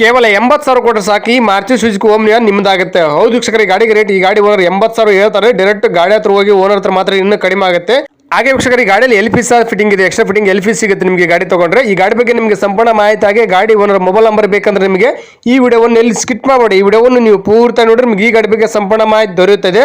ಕೇವಲ ಎಂಬತ್ತು ಸಾವಿರ ಕೊಟ್ಟರೆ ಸಾಕು. ಈ ಮಾರ್ಚಿ ಸುಜುಕಿ ಓಮ್ನಿಯ ನಿಮ್ದಾಗುತ್ತೆ ಹೌದು ವೀಕ್ಷಕರ ಗಾಡಿಗೆ ರೇಟ್ ಈ ಗಾಡಿ ಓನರ್ ಎಂಬತ್ತು ಸಾವಿರ ಹೇಳ್ತಾರೆ. ಡೈರೆಕ್ಟ್ ಗಾಡಿ ಹತ್ರ ಹೋಗಿ ಓನರ್ ಹತ್ರ ಮಾತ್ರ ಇನ್ನೂ ಕಡಿಮೆ ಆಗುತ್ತೆ. ಹಾಗೆ ವೀಕ್ಷಕರ ಗಾಡಿಯಲ್ಲಿ ಎಲ್ ಪಿ ಸಹ ಫಿಟ್ಟಿಂಗ್ ಇದೆ. ಎಕ್ಸ್ಟ್ರಾ ಫಿಟ್ಟಿಂಗ್ ಎಲ್ ಪಿ ಸಿಗುತ್ತೆ ನಿಮಗೆ ಗಾಡಿ ತಗೊಂಡ್ರೆ. ಈ ಗಾಡಿ ಬಗ್ಗೆ ನಿಮಗೆ ಸಂಪೂರ್ಣ ಮಾಹಿತಿ ಹಾಗೆ ಗಾಡಿ ಓನರ್ ಮೊಬೈಲ್ ನಂಬರ್ ಬೇಕಂದ್ರೆ ನಿಮಗೆ ಈ ವಿಡಿಯೋವನ್ನು ಎಲ್ಲಿ ಸ್ಕಿಟ್ ಮಾಡಬೇಡಿ. ಈ ವಿಡಿಯೋವನ್ನು ನೀವು ಪೂರ್ತಿ ನೋಡಿದ್ರೆ ನಿಮಗೆ ಈ ಗಾಡಿ ಬಗ್ಗೆ ಸಂಪೂರ್ಣ ಮಾಹಿತಿ ದೊರೆಯುತ್ತದೆ.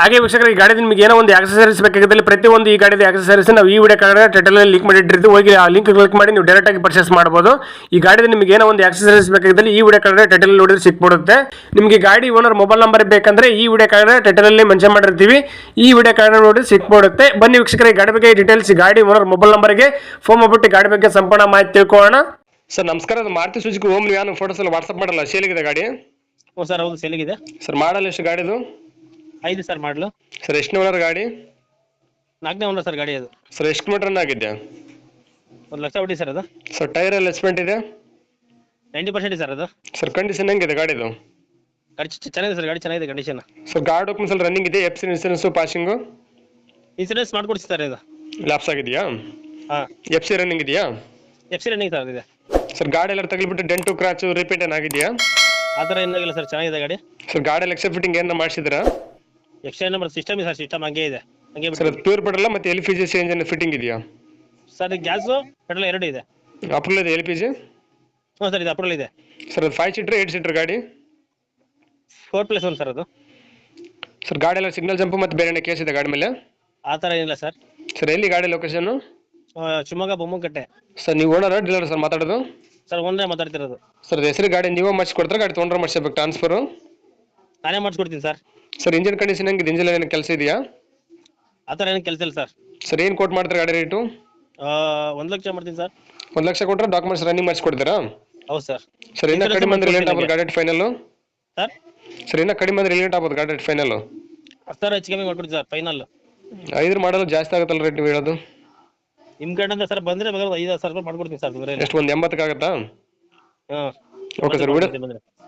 ಹಾಗೆ ವೀಕ್ಷಕರು ಈ ಗಾಡಿ ನಿಮಗೆ ಏನೋ ಒಂದು ಆಕ್ಸಸರೀಸ್ ಬೇಕಾಗಿದ್ದಲ್ಲಿ ಪ್ರತಿಯೊಂದು ಈ ಗಾಡಿದ ಆಕ್ಸಸರೀಸ್ ನಾವು ಈ ವಿಡಿಯೋ ಕಾರ್ಡ್ ಟೈಟಲ್ ಲಿಂಕ್ ಮಾಡಿಟ್ಟಿರ್ತೀವಿ ಹೋಗಿ ಆ ಲಿಂಕ್ ಕ್ಲಿಕ್ ಮಾಡಿ ನೀವು ಡೈರೆಕ್ಟ್ ಆಗಿ ಪರ್ಚೇಸ್ ಮಾಡಬಹುದು ಈ ಗಾಡಿದ ನಿಮಗೆ ಏನೋ ಒಂದು ಆಕ್ಸಸರೀಸ್ ಬೇಕಾಗಿದ್ದಲ್ಲಿ ಈ ವಿಡಿಯೋ ಕಾರ್ಡ್ ಟೈಟಲ್ ನೋಡಿದ್ರೆ ಸಿಕ್ಬಿಡುತ್ತೆ. ನಿಮಗೆ ಗಾಡಿ ಓನರ್ ಮೊಬೈಲ್ ನಂಬರ್ ಬೇಕಂದ್ರೆ ಈ ವಿಡಿಯೋ ಕಾರ್ಡ್ ಟೈಟಲ್ ಅಲ್ಲಿ ಮೆನ್ಷನ್ ಮಾಡಿರ್ತೀವಿ. ಈ ವಿಡಿಯೋ ಕಾರ್ಡ್ ನೋಡಿ ಸಿಕ್ಬಿಡುತ್ತೆ. ಬನ್ನಿ ವೀಕ್ಷಕರ ಈ ಗಾಡಿ ಬಗ್ಗೆ ಡೀಟೇಲ್ಸ್ ಗಾಡಿ ಓನರ್ ಮೊಬೈಲ್ ನಂಬರ್ಗೆ ಫೋನ್ ಮಾಡ್ಬಿಟ್ಟು ಗಾಡಿ ಬಗ್ಗೆ ಸಂಪೂರ್ಣ ಮಾಹಿತಿ ತಿಳ್ಕೊಳ್ಳೋಣ. ಸರ್ ನಮಸ್ಕಾರ ಅದು ಮಾರುತಿ ಸುಜುಕಿ ಓಮ್ ನೀವು ಫೋಟೋಸ್ ಎಲ್ಲ ವಾಟ್ಸ್ಆಪ್ ಮಾಡಲ್ಲ ಸೇಲಿಗಿದೆ ಗಾಡಿ? ಓ ಸರ್ ಹೌದು ಸೇಲಿಗಿದೆ ಸರ್ ಮಾಡಲ್ಲ ಎಷ್ಟು ಗಾಡಿದು? ಐದು ಸರ್ ಮಾಡಲು. ಸರ್ ಎಷ್ಟು ಓನರ್ ಗಾಡಿ? ನಾಲ್ಕನೇ ಓನರ್ ಸರ್ ಗಾಡಿ ಅದು. ಸರ್ ಎಷ್ಟು ಕಿಲೋಮೀಟರ್ ರನ್ ಆಗಿದೆ? ಒಂದು ಲಕ್ಷ ಹೊಡಿ ಸರ್ ಅದು. ಸರ್ ಟೈರ್ ಎಲ್ಲ ಎಸ್ಪೆಂಟ್ ಇದೆ? ನೈಂಟಿ ಪರ್ಸೆಂಟ್ ಸರ್ ಅದು. ಸರ್ ಕಂಡೀಷನ್ ಹೆಂಗಿದೆ ಗಾಡಿದು? ಗಾಡಿ ಚ- ಚೆನ್ನಾಗಿದೆ ಸರ್ ಗಾಡಿ ಚೆನ್ನಾಗಿದೆ ಕಂಡೀಷನ್ ಸರ್ ಗಾಡಿ ಓಪನ್ ಎಲ್ಲ ರನ್ನಿಂಗ್ ಇದೆ F C insurance passing insurance ಮಾಡ್ಕೊಡ್ಸಿ sir ಇದು. ಲ್ಯಾಪ್ಸ್ ಆಗಿದೆಯಾ? ಹಾಂ. ಎಫ್ ಸಿ ರನ್ನಿಂಗ್ ಇದೆಯಾ? ಎಫ್ ಸಿ ರನ್ನಿಂಗ್ ಸರ್ ಇದೆ. ಸರ್ ಗಾಡಿ ಎಲ್ಲ ತಗಲಿಬಿಟ್ಟು ಡೆಂಟು ಕ್ರಾಚು ರಿಪೇಂಟ್ ಏನಾಗಿದೆಯಾ? ಆ ಥರ ಏನಾಗಿಲ್ಲ ಸರ್ ಚೆನ್ನಾಗಿದೆ ಗಾಡಿ. ಸರ್ ಗಾಡಿ ಎಲ್ಲ ಫಿಟ್ಟಿಂಗ್ ಏನಾರ ಮಾಡಿಸಿದ್ರಾ ಎಕ್ಸ್ಟ್ರಾ ನಂಬರ್ ಸಿಸ್ಟಮ್ ಇದೆ ಸರ್ ಸಿಸ್ಟಮ್ ಹಂಗೆ ಇದೆ. ಹಂಗೆ ಸರ್ ಬಿಟ್ಟು ಪ್ಯೂರ್ ಪೆಟ್ರೋಲ್ ಮತ್ತೆ L P G C engine fitting ಇದೆಯಾ? ಸರ್ ಗ್ಯಾಸು ಪೆಟ್ರೋಲ್ ಎರಡು ಇದೆ. ಅಪ್ರೂಲ್ ಇದೆ ಎಲ್ ಪಿ ಜಿ ಹ್ಞೂ ಸರ್ ಇದು ಅಪ್ರೂವಲ್ ಇದೆ. ಸರ್ ಅದು ಫೈವ್ ಸೀಟ್ರ್ ಏಟ್ ಸೀಟ್ರ್ ಗಾಡಿ? ಫೋರ್ ಪ್ಲಸ್ ಒನ್ ಸರ್ ಅದು. ಸರ್ ಗಾಡಿ ಎಲ್ಲ ಸಿಗ್ನಲ್ ಜಂಪ್ ಮತ್ತೆ ಬೇರೆ ಕೇಸ್ ಇದೆ ಗಾಡಿ ಮೇಲೆ? ಆ ಥರ ಏನಿಲ್ಲ ಸರ್. ಸರ್ ಎಲ್ಲಿ ಗಾಡಿ ಲೊಕೇಶನ್ ಶಿವಮೊಗ್ಗ ಬೊಮ್ಮಕಟ್ಟೆ ಸರ್ ನೀವು ಓನರ್ ಡೀಲರ್ ಸರ್ ಮಾತಾಡೋದು? ಸರ್ ಒಂದೇ ಮಾತಾಡ್ತಿರೋದು. ಸರ್ ಹೆಸರು ಗಾಡಿ ನೀವೇ ಮಾಡಿಸ್ಕೊಡ್ತಾರೆ ಗಾಡಿ ತೊಗೊಂಡ್ರೆ ಮಾಡಿಸ್ಬೇಕು ಟ್ರಾನ್ಸ್ಫರು ನಾನೇ ಮಾಡಿಸ್ಕೊಡ್ತೀನಿ ಸರ್. ಸರ್ ಇಂಜಿನ್ ಕಂಡೀಷನ್ ಹೆಂಗಿದೆ? ಇಂಜಿನ್ ಏನು ಕೆಲಸ ಇದೆಯಾ? ಆ ಥರ ಏನು ಕೆಲಸ ಇಲ್ಲ ಸರ್. ಸರ್ ಏನು ಕೋಟ್ ಮಾಡ್ತಾರೆ ಗಾಡಿ ರೇಟು ಒಂದು ಲಕ್ಷ ಮಾಡ್ತೀನಿ ಸರ್. ಒಂದು ಲಕ್ಷ ಕೊಟ್ಟರೆ ಡಾಕ್ಯುಮೆಂಟ್ಸ್ ರನ್ನಿಂಗ್ ಮಾಡಿಸ್ಕೊಡ್ತೀರಾ? ಹೌದು ಸರ್. ಸರ್ ಇನ್ನೂ ಕಡಿಮೆ ಅಂದ್ರೆ ಲೇಟ್ ಆಗ್ಬೋದು ಗಾಡಿ ಫೈನಲ್ಲು ಸರ್? ಸರ್ ಇನ್ನೂ ಕಡಿಮೆ ಅಂದ್ರೆ ಲೇಟ್ ಆಗ್ಬೋದು ಗಾಡಿ ಫೈನಲ್ಲು ಸರ್ ಹೆಚ್ಚು ಕಮ್ಮಿ ಮಾಡ್ಕೊಡ್ತೀನಿ ಸರ್ ಫೈನಲ್ ಐದ್ರ ಮಾಡಲು ಜಾಸ್ತಿ ಆಗುತ್ತಲ್ಲ ರೇಟ್ ನೀವು ಹೇಳೋದು? ನಿಮ್ಮ ಕಡೆಯಿಂದ ಸರ್ ಬಂದ್ರೆ ಬೇಕಾದ್ರೆ ಐದು ಸಾವಿರ ರೂಪಾಯಿ ಮಾಡ್ಕೊಡ್ತೀನಿ ಸರ್ ನೆಕ್ಸ್ಟ್ ಎಷ್ಟು ಒಂದು ಎಂಬತ್ತಕ್ಕಾಗತ್ತಾ? ಹಾಂ. Okay sir video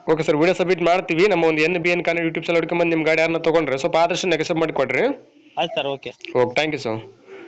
okay sir video submit ಮಾಡ್ತೀವಿ. ನಮ್ಮ ಒಂದು ಎನ್ ಬಿ ಎನ್ ಕಾನ್ ಯೂಟ್ಯೂಬ್ ಚಾನಲ್ ಹುಡ್ಕೊಂಬಂದು ನಿಮ್ಮ ಗಾಡಿ ಯಾರನ್ನ ತೊಗೊಂಡ್ರೆ ಸ್ವಲ್ಪ ಆದಷ್ಟು ನೆಗೆಸಬ್ ಮಾಡಿ ಕೊಡ್ರಿ ಆಯ್ತು sir okay okay thank you sir